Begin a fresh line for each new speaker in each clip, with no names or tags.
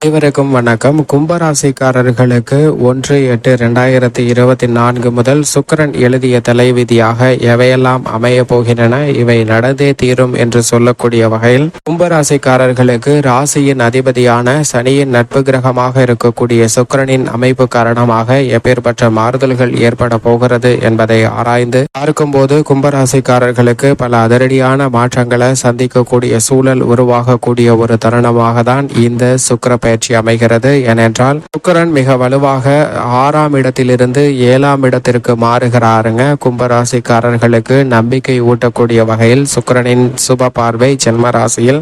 அனைவருக்கும் வணக்கம். கும்பராசிக்காரர்களுக்கு ஒன்று எட்டு ரெண்டாயிரத்தி இருபத்தி நான்கு முதல் சுக்கிரன் எழுதிய தலைவிதியாக எவையெல்லாம் அமைய போகின்றன இவை நடந்தே தீரும் என்று சொல்லக்கூடிய வகையில் கும்பராசிக்காரர்களுக்கு ராசியின் அதிபதியான சனியின் நட்பு கிரகமாக இருக்கக்கூடிய சுக்கிரனின் அமைப்பு காரணமாக எப்பேற்பட்ட மாறுதல்கள் ஏற்பட போகிறது என்பதை ஆராய்ந்து பார்க்கும்போது கும்பராசிக்காரர்களுக்கு பல அதிரடியான மாற்றங்களை சந்திக்கக்கூடிய சூழல் உருவாகக்கூடிய ஒரு தருணமாக தான் இந்த சுக்கிர பயிற்சி அமைகிறது. ஏனென்றால் சுக்கரன் மிக வலுவாக ஆறாம் இடத்திலிருந்து ஏழாம் இடத்திற்கு மாறுகிறாருங்க. கும்பராசிக்காரர்களுக்கு நம்பிக்கை ஊட்டக்கூடிய வகையில் சுக்கிரனின் சுப பார்வை ஜென்ம ராசியில்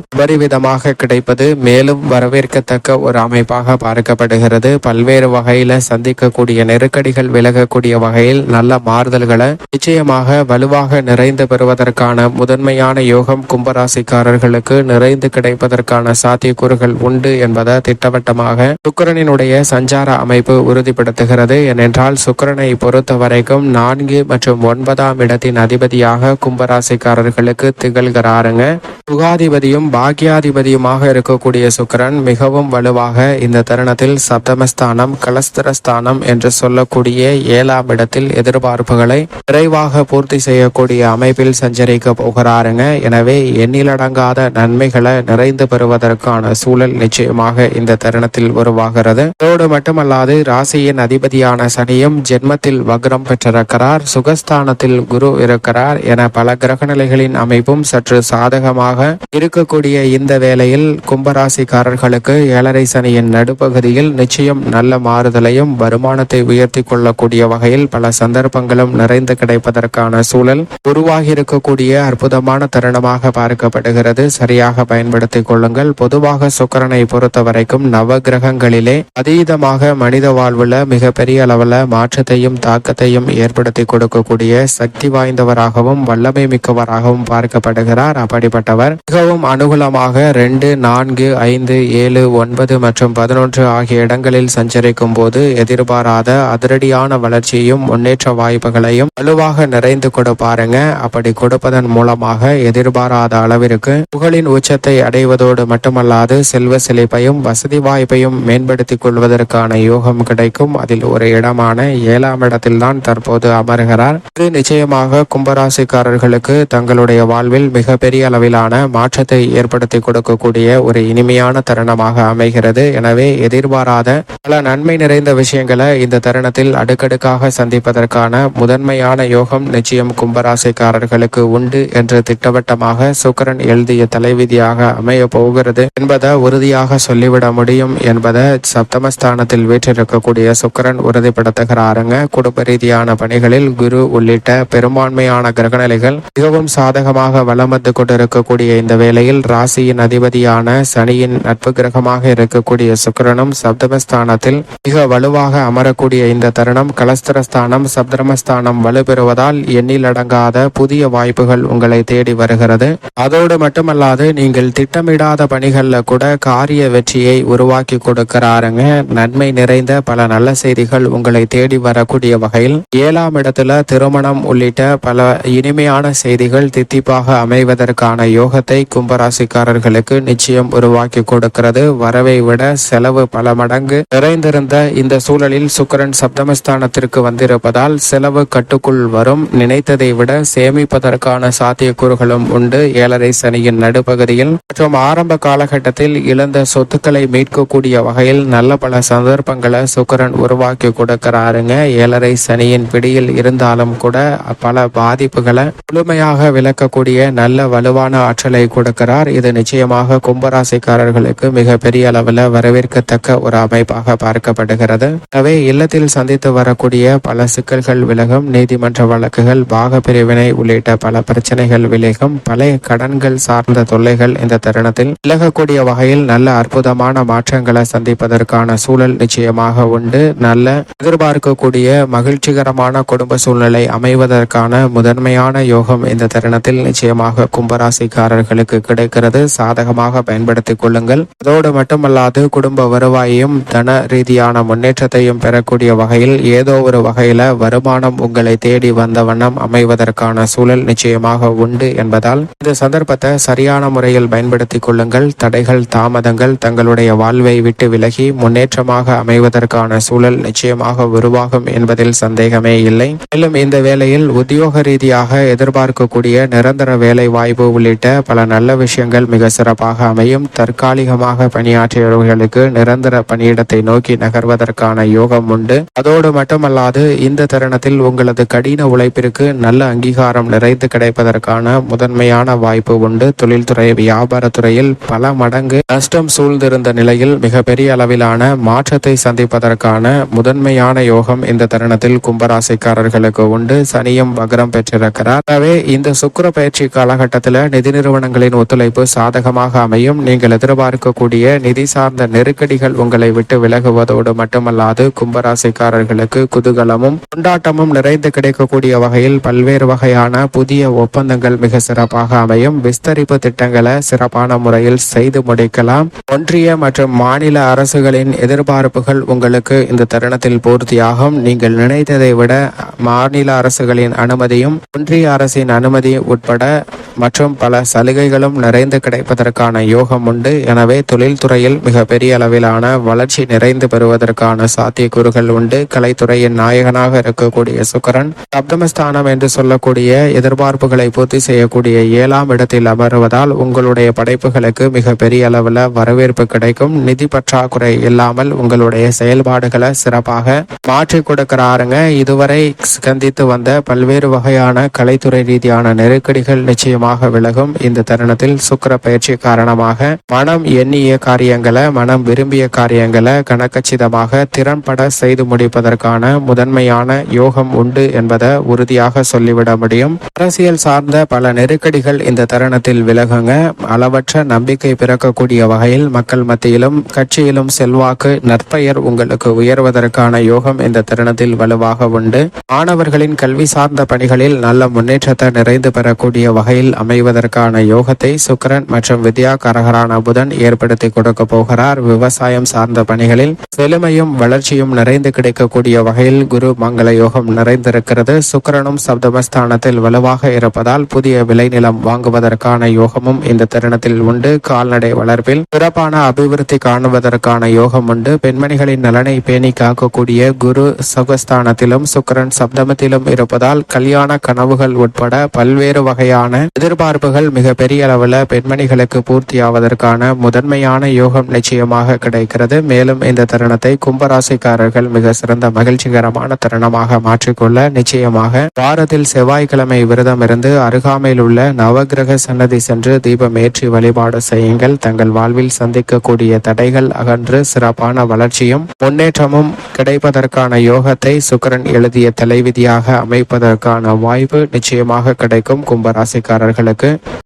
கிடைப்பது மேலும் வரவேற்கத்தக்க ஒரு அமைப்பாக பார்க்கப்படுகிறது. பல்வேறு வகையில சந்திக்கக்கூடிய நெருக்கடிகள் விலகக்கூடிய வகையில் நல்ல மாறுதல்களை நிச்சயமாக வலுவாக நிறைந்து பெறுவதற்கான முதன்மையான யோகம் கும்பராசிக்காரர்களுக்கு நிறைந்து கிடைப்பதற்கான சாத்தியக்கூறுகள் உண்டு என்பதை திட்டவட்டமாக சுக்கரனினுடைய சஞ்சார அமைப்பு உறுதிப்படுத்துகிறது. ஏனென்றால் சுக்கரனை பொறுத்த வரைக்கும் நான்கு மற்றும் ஒன்பதாம் இடத்தின் அதிபதியாக கும்பராசிக்காரர்களுக்கு திகழ்கிறாருங்க. சுகாதிபதியும் பாக்கியாதிபதியுமாக இருக்கக்கூடிய சுக்கரன் மிகவும் வலுவாக இந்த தருணத்தில் சப்தமஸ்தானம் கலஸ்தரஸ்தானம் என்று சொல்லக்கூடிய ஏழாம் இடத்தில் எதிர்பார்ப்புகளை விரைவாக பூர்த்தி செய்யக்கூடிய அமைப்பில் சஞ்சரிக்க போகிறாருங்க. எனவே எண்ணிலடங்காத நன்மைகளை நிறைந்து பெறுவதற்கான சூழல் நிச்சயமாக இந்த தருணத்தில் உருவாகிறது. அதோடு மட்டுமல்லாது ராசியின் அதிபதியான சனியும் ஜென்மத்தில் வக்ரம் பெற்றிருக்கிறார் சுகஸ்தானத்தில் குரு இருக்கிறார் என பல கிரகநிலைகளின் அமைப்பும் சற்று சாதகமாக இருக்கக்கூடிய இந்த வேளையில் கும்பராசிக்காரர்களுக்கு ஏழரை சனியின் நடுப்பகுதியில் நிச்சயம் நல்ல மாறுதலையும் வருமானத்தை உயர்த்தி கொள்ளக்கூடிய வகையில் பல சந்தர்ப்பங்களும் நிறைந்து கிடைப்பதற்கான சூழல் உருவாகி இருக்கக்கூடிய அற்புதமான தருணமாக பார்க்கப்படுகிறது. சரியாக பயன்படுத்திக் கொள்ளுங்கள். பொதுவாக சுக்கரனை பொறுத்த வரைக்கும் நவ கிரகங்களிலே அதீதமாக மனித வாழ்வுல மிகப்பெரிய அளவுல மாற்றத்தையும் தாக்கத்தையும் ஏற்படுத்தி கொடுக்கக்கூடிய சக்தி வாய்ந்தவராகவும் வல்லமை மிக்கவராகவும் பார்க்கப்படுகிறார். அப்படிப்பட்டவர் மிகவும் அனுகூலமாக ரெண்டு நான்கு ஐந்து ஏழு ஒன்பது மற்றும் பதினொன்று ஆகிய இடங்களில் சஞ்சரிக்கும் போது எதிர்பாராத அதிரடியான வளர்ச்சியையும் முன்னேற்ற வாய்ப்புகளையும் வலுவாக நிறைந்து கொடுப்பாருங்க அப்படி கொடுப்பதன் மூலமாக எதிர்பாராத அளவிற்கு புகழின் உச்சத்தை அடைவதோடு மட்டுமல்லாது செல்வ செழிப்பையும் வசதி வாய்ப்பையும் மேம்படுத்திக் கொள்வதற்கான யோகம் கிடைக்கும். அதில் ஒரு இடமான ஏழாம் இடத்தில்தான் தற்போது அமர்கிறார். இது நிச்சயமாக கும்பராசிக்காரர்களுக்கு தங்களுடைய வாழ்வில் மிகப்பெரிய அளவிலான மாற்றத்தை ஏற்படுத்தி கொடுக்கக்கூடிய ஒரு இனிமையான தருணமாக அமைகிறது. எனவே எதிர்பாராத பல நன்மை நிறைந்த விஷயங்களை இந்த தருணத்தில் அடுக்கடுக்காக சந்திப்பதற்கான முதன்மையான யோகம் நிச்சயம் கும்பராசிக்காரர்களுக்கு உண்டு என்று திட்டவட்டமாக சுக்கரன் எழுதிய தலைவிதியாக அமைய போகிறது என்பதை உறுதியாக சொல்லிவிட முடியும் என்பதை சப்தமஸ்தானத்தில் வீற்றிருக்கக்கூடிய சுக்கரன் உறுதிப்படுத்துகிறாருங்க. குடும்ப ரீதியான பணிகளில் குரு உள்ளிட்ட பெரும்பான்மையான கிரகநிலைகள் மிகவும் சாதகமாக வலம் வந்து கொண்டிருக்கக்கூடிய இந்த வேளையில் ராசியின் அதிபதியான சனியின் நட்பு கிரகமாக இருக்கக்கூடிய சுக்கிரனும் சப்தமஸ்தானத்தில் மிக வலுவாக அமரக்கூடிய இந்த தருணம் கலஸ்தரஸ்தானம் சப்தமஸ்தானம் வலுப்பெறுவதால் எண்ணிலடங்காத புதிய வாய்ப்புகள் உங்களை தேடி வருகிறது. அதோடு மட்டுமல்லாது நீங்கள் திட்டமிடாத பணிகள்ல கூட காரிய வெற்றியை உருவாக்கி கொடுக்கிறாருங்க. நன்மை நிறைந்த பல நல்ல செய்திகள் உங்களை தேடி வரக்கூடிய வகையில். ஏழாம் இடத்துல திருமணம் உள்ளிட்ட பல இனிமையான செய்திகள் தித்திப்பாக அமைவதற்கான யோகத்தை கும்பராசிக்காரர்களுக்கு நிச்சயம் உருவாக்கி கொடுக்கிறது. வரவை விட செலவு பல மடங்கு நிறைந்திருந்த இந்த சூழலில் சுக்கரன் சப்தமஸ்தானத்திற்கு வந்திருப்பதால் செலவு கட்டுக்குள் வரும். நினைத்ததை விட சேமிப்பதற்கான சாத்தியக்கூறுகளும் உண்டு. ஏழரை சனியின் நடுப்பகுதியில் மற்றும் ஆரம்ப காலகட்டத்தில் இழந்த சொத்துக்களை மீட்கக்கூடிய வகையில் நல்ல பல சந்தர்ப்பங்களை சுக்கரன் உருவாக்கி கொடுக்கிறாருங்க. ஏழரை சனியின் பிடியில் இருந்தாலும் கூட பல பாதிப்புகளை முழுமையாக விளக்கக்கூடிய நல்ல வலுவான ஆற்றலை கொடுக்கிறார். இது நிச்சயமாக கும்பராசிக்காரர்களுக்கு மிக பெரிய அளவில் வரவேற்கத்தக்க ஒரு அமைப்பாக பார்க்கப்படுகிறது. எனவே இல்லத்தில் சந்தித்து வரக்கூடிய பல சிக்கல்கள் விலகும். நீதிமன்ற வழக்குகள் பாக பிரிவினை உள்ளிட்ட பல பிரச்சனைகள் விலகும். பழைய கடன்கள் சார்ந்த தொல்லைகள் இந்த தருணத்தில் விலகக்கூடிய வகையில் நல்ல அற்புதமான மாற்றங்களை சந்திப்பதற்கான சூழல் நிச்சயமாக உண்டு. நல்ல எதிர்பார்க்கக்கூடிய மகிழ்ச்சிகரமான குடும்ப சூழ்நிலை அமைவதற்கான முதன்மையான யோகம் இந்த தருணத்தில் நிச்சயமாக கும்பராசிக்காரர்களுக்கு கிடைக்கிறது. சாதகமாக பயன்படுத்திக் கொள்ளுங்கள். அதோடு மட்டுமல்லாது குடும்ப வருவாயையும் தன ரீதியான முன்னேற்றத்தையும் பெறக்கூடிய வகையில் ஏதோ ஒரு வகையில வருமானம் உங்களை தேடி வந்த வண்ணம் அமைவதற்கான சூழல் நிச்சயமாக உண்டு என்பதால் இந்த சந்தர்ப்பத்தை சரியான முறையில் பயன்படுத்திக் கொள்ளுங்கள். தடைகள் தாமதங்கள் தங்களுடைய தன்னுடைய வாழ்வை விட்டு விலகி முன்னேற்றமாக அமைவதற்கான சூழல் நிச்சயமாக உருவாகும் என்பதில் சந்தேகமே இல்லை. மேலும் இந்த வேளையில் உத்தியோக ரீதியாக எதிர்பார்க்கக்கூடிய நிரந்தர வேலை வாய்ப்பு உள்ளிட்ட பல நல்ல விஷயங்கள் மிக சிறப்பாக அமையும். தற்காலிகமாக பணியாற்றியவர்களுக்கு நிரந்தர பணியிடத்தை நோக்கி நகர்வதற்கான யோகம் உண்டு. அதோடு மட்டுமல்லாது இந்த தருணத்தில் உங்களது கடின உழைப்பிற்கு நல்ல அங்கீகாரம் நிறைந்து கிடைப்பதற்கான முதன்மையான வாய்ப்பு உண்டு. தொழில்துறை வியாபாரத்துறையில் பல மடங்கு நஷ்டம் சூழ்ந்திருந்த நிலையில் மிகப்பெரிய அளவிலான மாற்றத்தை சந்திப்பதற்கான முதன்மையான யோகம் இந்த தருணத்தில் கும்பராசிக்காரர்களுக்கு உண்டு. சனியும் வக்ரம் பெற்றிருக்கிறார். எனவே இந்த சுக்கர பயிற்சி காலகட்டத்தில் நிதி நிறுவனங்களின் ஒத்துழைப்பு சாதகமாக அமையும். நீங்கள் எதிர்பார்க்கக்கூடிய நிதி சார்ந்த நெருக்கடிகள் உங்களை விட்டு விலகுவதோடு மட்டுமல்லாது கும்பராசிக்காரர்களுக்கு குதூகலமும் கொண்டாட்டமும் நிறைந்து கிடைக்கக்கூடிய வகையில் பல்வேறு வகையான புதிய ஒப்பந்தங்கள் மிக சிறப்பாக அமையும். விஸ்தரிப்பு திட்டங்களை சிறப்பான முறையில் செய்து முடிக்கலாம். ஒன்றிய மற்றும் மாநில அரசுகளின் எதிர்பார்ப்புகள் உங்களுக்கு இந்த தருணத்தில் பூர்த்தியாகும். நீங்கள் நினைத்ததை விட மாநில அரசுகளின் அனுமதியும் ஒன்றிய அரசின் அனுமதி உட்பட மற்றும் பல சலுகைகளும் நிறைந்து கிடைப்பதற்கான யோகம் உண்டு. எனவே தொழில்துறையில் மிக பெரிய அளவிலான வளர்ச்சி நிறைந்து பெறுவதற்கான சாத்தியக்கூறுகள் உண்டு. கலைத்துறையின் நாயகனாக இருக்கக்கூடிய சுக்கரன் சப்தமஸ்தானம் என்று சொல்லக்கூடிய எதிர்பார்ப்புகளை பூர்த்தி செய்யக்கூடிய ஏழாம் இடத்தில் அமருவதால் உங்களுடைய படைப்புகளுக்கு மிக பெரிய அளவில் வரவேற்பு கிடைக்கும். நிதி பற்றாக்குறை இல்லாமல் உங்களுடைய செயல்பாடுகளை சிறப்பாக மாற்றி கொடுக்கிறாருங்க. இதுவரை சந்தித்து வந்த பல்வேறு வகையான கலைத்துறை ரீதியான நெருக்கடிகள் நிச்சயமாக விலகும். இந்த தருணத்தில் சுக்கிர பயிற்சி காரணமாக மனம் எண்ணிய காரியங்களை மனம் விரும்பிய காரியங்களை கணக்கச்சிதமாக திறன்பட செய்து முடிப்பதற்கான முதன்மையான யோகம் உண்டு என்பதை உறுதியாக சொல்லிவிட முடியும். அரசியல் சார்ந்த பல நெருக்கடிகள் இந்த தருணத்தில் விலகுங்க. அளவற்ற நம்பிக்கை பிறக்கக்கூடிய வகையில் மக்கள் மத்தியிலும் கட்சியிலும் செல்வாக்கு நற்பெயர் உங்களுக்கு உயர்வதற்கான யோகம் இந்த தருணத்தில் வலுவாக உண்டு. மாணவர்களின் கல்வி சார்ந்த பணிகளில் நல்ல முன்னேற்றத்தை நிறைந்து பெறக்கூடிய வகையில் அமைவதற்கான யோகத்தை சுக்கிரன் மற்றும் வித்யா கரகரான புதன் ஏற்படுத்தி கொடுக்க போகிறார். விவசாயம் சார்ந்த பணிகளில் செழுமையும் வளர்ச்சியும் நிறைந்து கிடைக்கக்கூடிய வகையில் குரு மங்கள யோகம் நிறைந்திருக்கிறது. சுக்கிரனும் சப்தமஸ்தானத்தில் வலுவாக இருப்பதால் புதிய விளைநிலம் வாங்குவதற்கான யோகமும் இந்த தருணத்தில் உண்டு. கால்நடை வளர்ப்பில் சிறப்பான அபிவிருத்தி காணுவதற்கான யோகம் உண்டு. பெண்மணிகளின் நலனை பேணி காக்கக்கூடிய குரு சுகஸ்தானத்திலும் சுக்கிரன் சப்தமத்திலும் இருப்பதால் கல்யாண கனவுகள் உட்பட பல்வேறு வகையான எதிர்பார்ப்புகள் மிக பெரிய அளவில் பெண்மணிகளுக்கு பூர்த்தியாவதற்கான முதன்மையான யோகம் நிச்சயமாக கிடைக்கிறது. மேலும் இந்த தருணத்தை கும்பராசிக்காரர்கள் மிக சிறந்த மகிழ்ச்சிகரமான தருணமாக மாற்றிக்கொள்ள நிச்சயமாக வாரத்தில் செவ்வாய்க்கிழமை விரதம் இருந்து அருகாமையில் உள்ள நவகிரக சன்னதி சென்று தீபம் ஏற்றி வழிபாடு செய்யுங்கள். தங்கள் வாழ்வில் சந்திக்கக்கூடிய தடைகள் அகன்று சிறப்பான வளர்ச்சியும் முன்னேற்றமும் கிடைப்பதற்கான யோகத்தை சுக்கரன் எழுதிய தலைவிதியாக அமைப்பதற்கான வாய்ப்பு நிச்சயமாக கிடைக்கும். கும்பராசிக்காரர்கள் கும்பராசிக்காரர்களுக்கு